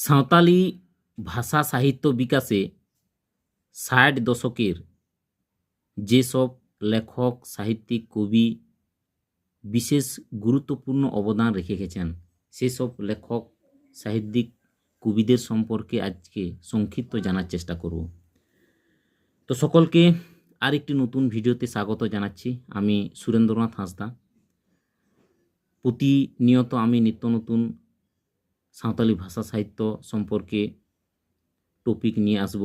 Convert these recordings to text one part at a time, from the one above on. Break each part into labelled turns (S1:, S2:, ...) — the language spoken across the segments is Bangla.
S1: সাঁওতালি ভাষা সাহিত্য বিকাশে ষাট দশকের যেসব লেখক, সাহিত্যিক, কবি বিশেষ গুরুত্বপূর্ণ অবদান রেখে গেছেন, সেসব লেখক, সাহিত্যিক, কবিদের সম্পর্কে আজকে সংক্ষিপ্ত জানার চেষ্টা করব। তো সকলকে আরেকটি নতুন ভিডিওতে স্বাগত জানাচ্ছি। আমি সুরেন্দ্রনাথ হাঁসদা। প্রতিনিয়ত আমি নিত্য নতুন সাঁওতালি ভাষা সাহিত্য সম্পর্কে টপিক নিয়ে আসব।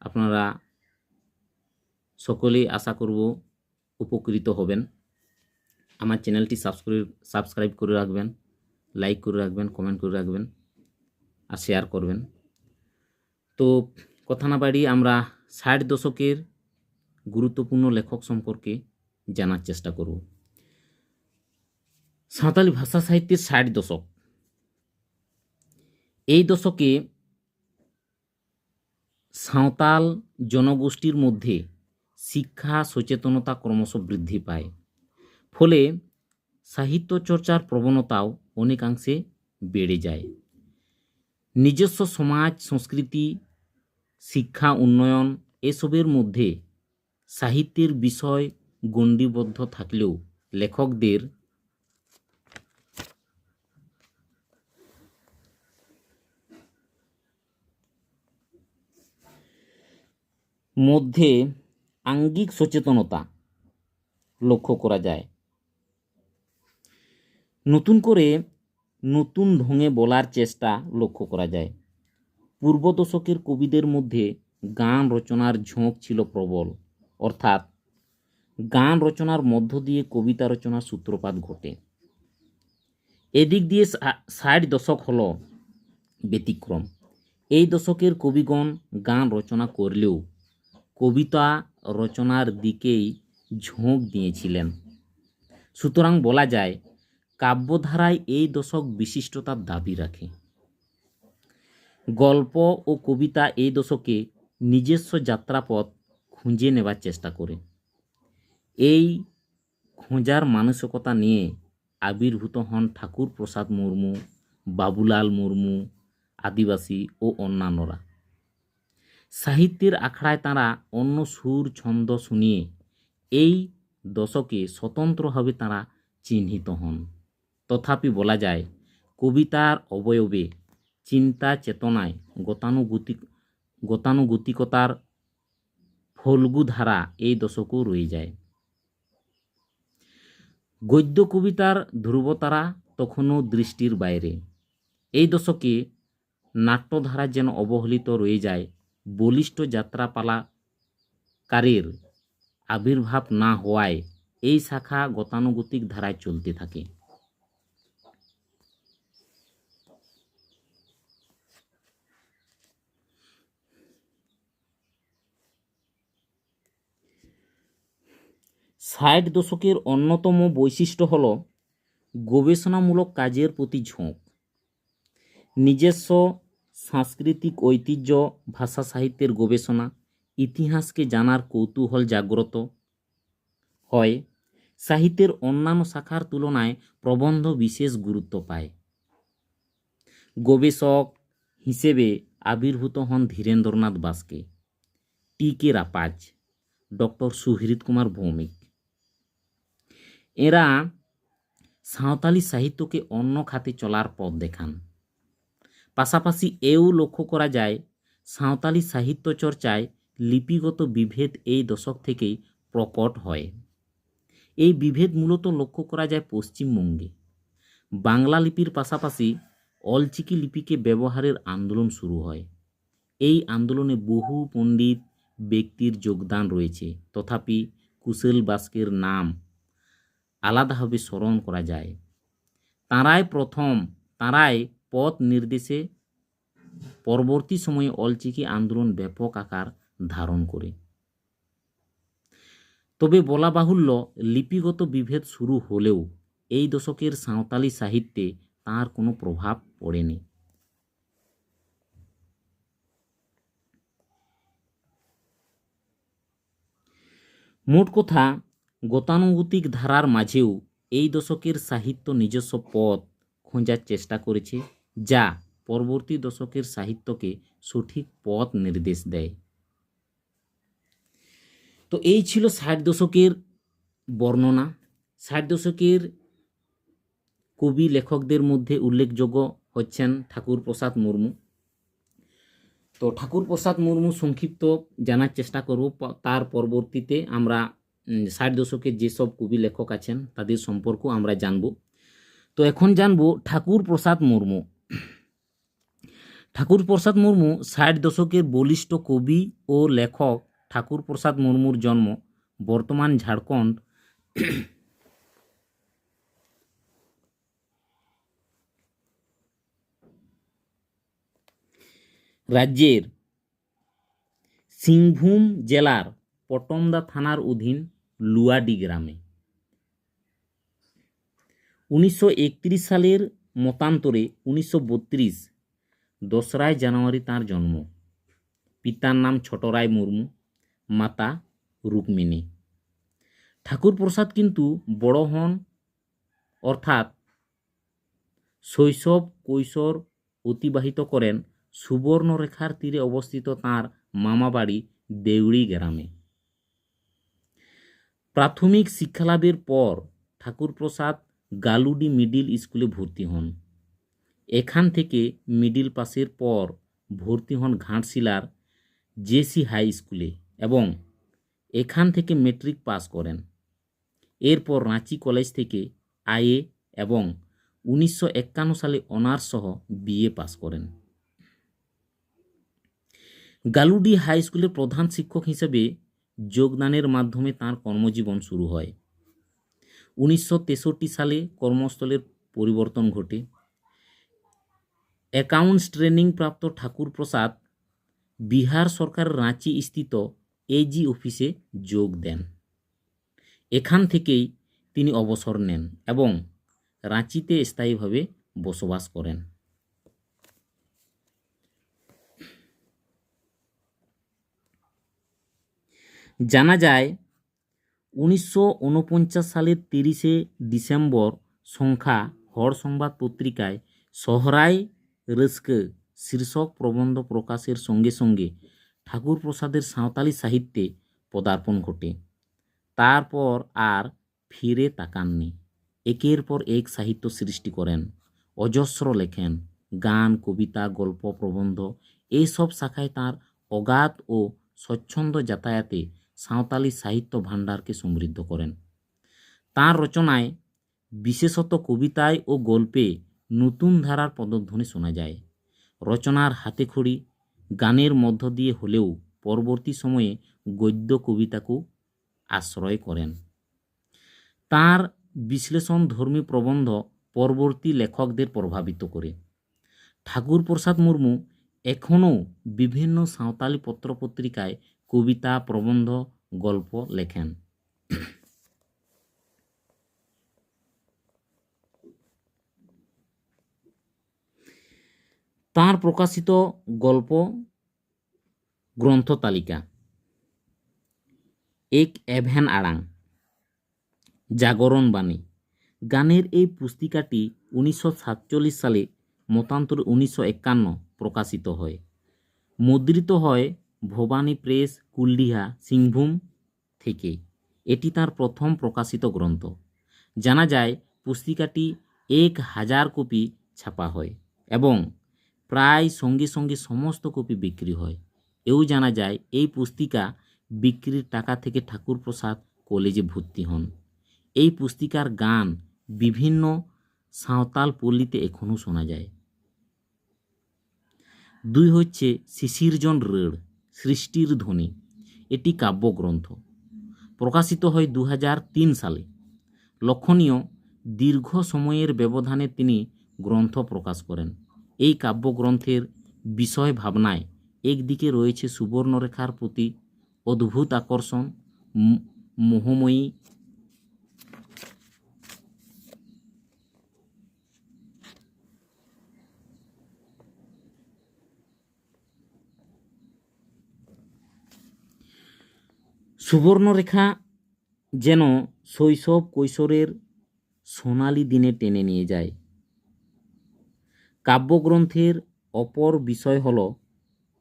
S1: আপনারা সকলেই আশা করব উপকৃত হবেন। আমার চ্যানেলটি সাবস্ক্রাইব সাবস্ক্রাইব করে রাখবেন লাইক করে রাখবেন কমেন্ট করে রাখবেন আর শেয়ার করবেন। তো কথা না বাড়িয়ে আমরা ষাট দশকের গুরুত্বপূর্ণ লেখক সম্পর্কে জানার চেষ্টা করব। সাঁওতালি ভাষা সাহিত্যের ষাট দশক এই দশকে সাঁওতাল জনগোষ্ঠীর মধ্যে শিক্ষা সচেতনতা ক্রমশ বৃদ্ধি পায়। ফলে সাহিত্য চর্চার প্রবণতাও অনেকাংশে বেড়ে যায়। নিজস্ব সমাজ, সংস্কৃতি, শিক্ষা, উন্নয়ন এসবের মধ্যে সাহিত্যের বিষয় গণ্ডিবদ্ধ থাকলেও লেখকদের মধ্যে আঙ্গিক সচেতনতা লক্ষ্য করা যায়। নতুন করে নতুন ঢঙে বলার চেষ্টা লক্ষ্য করা যায়। পূর্ব দশকের কবিদের মধ্যে গান রচনার ঝোঁক ছিল প্রবল। অর্থাৎ গান রচনার মধ্য দিয়ে কবিতা রচনার সূত্রপাত ঘটে। এদিক দিয়ে ষাট দশক হল ব্যতিক্রম। এই দশকের কবিগণ গান রচনা করলেও কবিতা রচনার দিকেই ঝোঁক দিয়েছিলেন। সুতরাং বলা যায়, কাব্যধারায় এই দশক বিশিষ্টতার দাবি রাখে। গল্প ও কবিতা এই দশকে নিজস্ব যাত্রাপথ খুঁজে নেবার চেষ্টা করে। এই খোঁজার মানসিকতা নিয়ে আবির্ভূত হন ঠাকুর প্রসাদ মুর্মু, বাবুলাল মুর্মু, আদিবাসী ও অন্যান্যরা। সাহিত্যের আখড়ায় তারা অন্য সুর, ছন্দ শুনিয়ে এই দশকে স্বতন্ত্রভাবে তারা চিহ্নিত হন। তথাপি বলা যায়, কবিতার অবয়বে চিন্তা চেতনায় গতানুগতিক, গতানুগতিকতার ফল্গু ধারা এই দশকও রয়ে যায়। গদ্য কবিতার ধ্রুবতারা তখনও দৃষ্টির বাইরে। এই দশকে নাট্যধারা যেন অবহেলিত রয়ে যায় বলিষ্ঠ যাত্রাপালাকারের আবির্ভাব না হওয়ায় এই শাখা গতানুগতিক ধারায় চলতে থাকে। ষাট দশকের অন্যতম বৈশিষ্ট্য হল গবেষণামূলক কাজের প্রতি ঝোঁক। নিজস্ব সাংস্কৃতিক ঐতিহ্য, ভাষা সাহিত্যের গবেষণা, ইতিহাসকে জানার কৌতূহল জাগ্রত হয়। সাহিত্যের অন্যান্য শাখার তুলনায় প্রবন্ধ বিশেষ গুরুত্ব পায়। গবেষক হিসেবে আবির্ভূত হন Dhirendranath Baske. T K Rapaj, doctor Suhrid Kumar Bhowmik. এরা সাঁওতালি সাহিত্যকে অন্য খাতে চলার পথ দেখান। পাশাপাশি এও লক্ষ্য করা যায়, সাঁওতালি সাহিত্য চর্চায় লিপিগত বিভেদ এই দশক থেকেই প্রকট হয়। এই বিভেদ মূলত লক্ষ্য করা যায় পশ্চিমবঙ্গে। বাংলা লিপির পাশাপাশি অলচিকি লিপিকে ব্যবহারের আন্দোলন শুরু হয়। এই আন্দোলনে বহু পণ্ডিত ব্যক্তির যোগদান রয়েছে। তথাপি কুশল বাস্কের নাম আলাদাভাবে স্মরণ করা যায়। তাঁরাই প্রথম, তাঁরাই পথ নির্দেশে পরবর্তী সময়ে অলচিকি আন্দোলন ব্যাপক আকার ধারণ করে। তবে বলা বাহুল্য লিপিগত বিভেদ শুরু হলেও এই দশকের সাঁওতালি সাহিত্যে তার কোনো প্রভাব পড়েনি। মোট কথা, গতানুগতিক ধারার মাঝেও এই দশকের সাহিত্য নিজস্ব পথ খোঁজার চেষ্টা করেছে যা পরবর্তী দশকের সাহিত্যকে সঠিক পথ নির্দেশ দেয়। তো এই ছিল ষাট দশকের বর্ণনা। ষাট দশকের কবি লেখকদের মধ্যে উল্লেখযোগ্য হচ্ছেন ঠাকুর প্রসাদ মুর্মু। তো ঠাকুর প্রসাদ মুর্মু সংক্ষিপ্ত জানার চেষ্টা করব। তার পরবর্তীতে আমরা ষাট দশকের যেসব কবি লেখক আছেন, তাদের সম্পর্ক আমরা জানব। তো এখন জানব ঠাকুর প্রসাদ মুর্মু। ঠাকুর প্রসাদ মুর্মু ষাট দশকের বলিষ্ঠ কবি ও লেখক ঠাকুর প্রসাদ মুর্মুর জন্ম, বর্তমান ঝাড়খণ্ড। রাজ্যের সিংভূম জেলার পটমদা থানার অধীন লুয়াডি গ্রামে উনিশশো একত্রিশ সালের মতান্তরে উনিশশো বত্রিশ দোসরাই জানুয়ারি তার জন্ম। পিতার নাম ছোটরায় মুর্মু, মাতা রুক্মিণী। ঠাকুর প্রসাদ কিন্তু বড় হন, অর্থাৎ শৈশব কৈশোর অতিবাহিত করেন সুবর্ণরেখার তীরে অবস্থিত তাঁর মামাবাড়ি দেউড়ি গ্রামে। প্রাথমিক শিক্ষালাভের পর ঠাকুর প্রসাদ গালুডি মিডিল স্কুলে ভর্তি হন। এখান থেকে মিডিল পাসের পর ভর্তি হন ঘাটশিলার জেসি হাই স্কুলে এবং এখান থেকে মেট্রিক পাস করেন। এরপর রাঁচি কলেজ থেকে আইএ এবং উনিশশো একান্ন সালে অনার্স সহ বিএ পাস করেন। গালুডি হাই স্কুলের প্রধান শিক্ষক হিসেবে যোগদানের মাধ্যমে তার কর্মজীবন শুরু হয়। উনিশশো তেষট্টি সালে কর্মস্থলের পরিবর্তন ঘটে। অ্যাকাউন্টস ট্রেনিং প্রাপ্ত ঠাকুর প্রসাদ বিহার সরকার রাঁচি স্থিত এজি অফিসে যোগ দেন। এখান থেকেই তিনি অবসর নেন এবং রাঁচিতে স্থায়ীভাবে বসবাস করেন। জানা যায়, উনিশশো উনপঞ্চাশ সালের তিরিশে ডিসেম্বর সংখ্যা হর সংবাদ পত্রিকায় সহরাই রস্কে শীর্ষক প্রবন্ধ প্রকাশের সঙ্গে সঙ্গে ঠাকুর প্রসাদের সাঁওতালি সাহিত্যে পদার্পণ ঘটে। তারপর আর ফিরে তাকাননি। একের পর এক সাহিত্য সৃষ্টি করেন, অজস্র লেখেন, গান, কবিতা, গল্প, প্রবন্ধ এইসব শাখায় তার অগাধ ও স্বচ্ছন্দ যাতায়াতে সাঁওতালি সাহিত্য ভাণ্ডারকে সমৃদ্ধ করেন। তাঁর রচনায় বিশেষত কবিতায় ও গল্পে নতুন ধারার পদধ্বনি শোনা যায়। রচনার হাতেখড়ি গানের মধ্য দিয়ে হলেও পরবর্তী সময়ে গদ্য কবিতাকেও আশ্রয় করেন। তার বিশ্লেষণ ধর্মী প্রবন্ধ পরবর্তী লেখকদের প্রভাবিত করে। ঠাকুর প্রসাদ মুর্মু এখনও বিভিন্ন সাঁওতালি পত্রপত্রিকায় কবিতা, প্রবন্ধ, গল্প লেখেন। তাঁর প্রকাশিত গল্প গ্রন্থ তালিকা। এক এভেন আড়াং। জাগরণ বাণী। গানের এই পুস্তিকাটি উনিশশো সাতচল্লিশ সালে মতান্তরে উনিশশো একান্ন প্রকাশিত হয়। মুদ্রিত হয় ভবানী প্রেস, কুলডিহা, সিংভূম থেকে। এটি তার প্রথম প্রকাশিত গ্রন্থ। জানা যায়, পুস্তিকাটি এক হাজার কপি ছাপা হয় এবং প্রায় সঙ্গে সঙ্গে সমস্ত কপি বিক্রি হয়। এও জানা যায়, এই পুস্তিকা বিক্রির টাকা থেকে ঠাকুর প্রসাদ কলেজে ভর্তি হন। এই পুস্তিকার গান বিভিন্ন সাঁওতাল পল্লীতে এখনও শোনা যায়। দুই হচ্ছে শিশিরজন রেড়, সৃষ্টির ধ্বনি। এটি কাব্যগ্রন্থ। প্রকাশিত হয় দু হাজার তিন সালে। লক্ষণীয়, দীর্ঘ সময়ের ব্যবধানে তিনি গ্রন্থ প্রকাশ করেন। এই কাব্যগ্রন্থের বিষয় ভাবনায় একদিকে রয়েছে সুবর্ণরেখার প্রতি অদ্ভুত আকর্ষণ মোহময়ী সুবর্ণরেখা যেন শৈশব কৈশোরের সোনালি দিনে টেনে নিয়ে যায়। কাব্যগ্রন্থের অপর বিষয় হল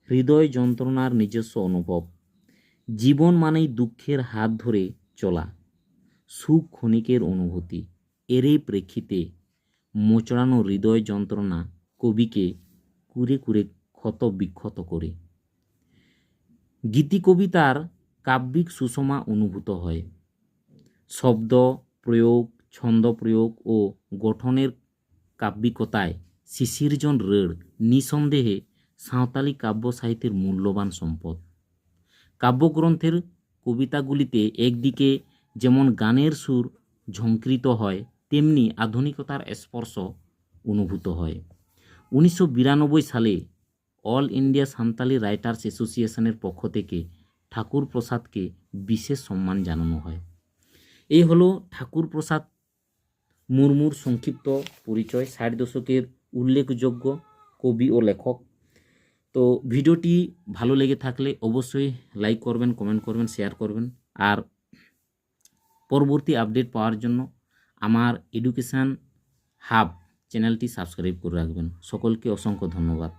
S1: হৃদয় যন্ত্রণার নিজস্ব অনুভব। জীবন মানেই দুঃখের হাত ধরে চলা, সুখ ক্ষণিকের অনুভূতি। এরই প্রেক্ষিতে মোচড়ানো হৃদয় যন্ত্রণা কবিকে কুরে কুরে ক্ষত বিক্ষত করে। গীতি কবিতার কাব্যিক সুষমা অনুভূত হয়। শব্দ প্রয়োগ, ছন্দ প্রয়োগ ও গঠনের কাব্যিকতায় শিশিরজন রেড়, নিঃসন্দেহে সাঁওতালি কাব্য সাহিত্যের মূল্যবান সম্পদ। কাব্যগ্রন্থের কবিতাগুলিতে একদিকে যেমন গানের সুর ঝঙ্কৃত হয়, তেমনি আধুনিকতার স্পর্শ অনুভূত হয়। উনিশশো বিরানব্বই সালে অল ইন্ডিয়া সান্তালি রাইটার্স অ্যাসোসিয়েশনের পক্ষ থেকে ঠাকুর প্রসাদকে বিশেষ সম্মান জানানো হয়। এই হলো ঠাকুর প্রসাদ মুর্মুর সংক্ষিপ্ত পরিচয়। ষাট দশকের উল্লেখযোগ্য কবি ও লেখক। তো ভিডিওটি ভালো লেগে থাকলে অবশ্যই লাইক করবেন কমেন্ট করবেন শেয়ার করবেন। আর পরবর্তী আপডেট পাওয়ার জন্য আমার এডুকেশান হাব চ্যানেলটি সাবস্ক্রাইব করে রাখবেন। সকলকে অসংখ্য ধন্যবাদ।